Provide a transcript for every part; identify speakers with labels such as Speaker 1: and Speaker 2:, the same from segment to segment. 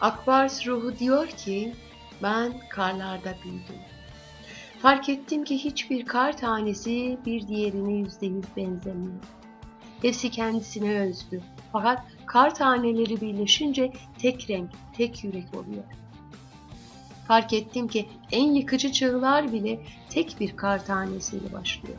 Speaker 1: Akbars ruhu diyor ki ben karlarda büyüdüm. Fark ettim ki hiçbir kar tanesi bir diğerine yüzde yüz benzemiyor. Hepsi kendisine özgü. Fakat kar taneleri birleşince tek renk, tek yürek oluyor. Fark ettim ki en yıkıcı çığlar bile tek bir kar tanesiyle başlıyor.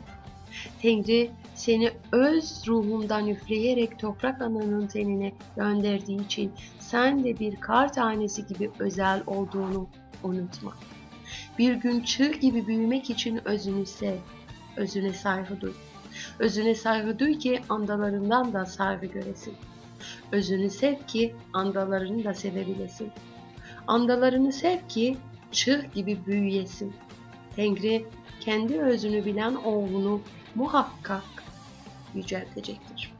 Speaker 1: Tengri seni öz ruhundan üfleyerek toprak ananın tenine gönderdiği için sen de bir kar tanesi gibi özel olduğunu unutma. Bir gün çığ gibi büyümek için özünü sev, özüne saygı duy. Özüne saygı duy ki andalarından da saygı göresin. Özünü sev ki andalarını da sevebilesin. Andalarını sev ki çığ gibi büyüyesin. Tengri kendi özünü bilen oğlunu muhakkak yüceltecektir.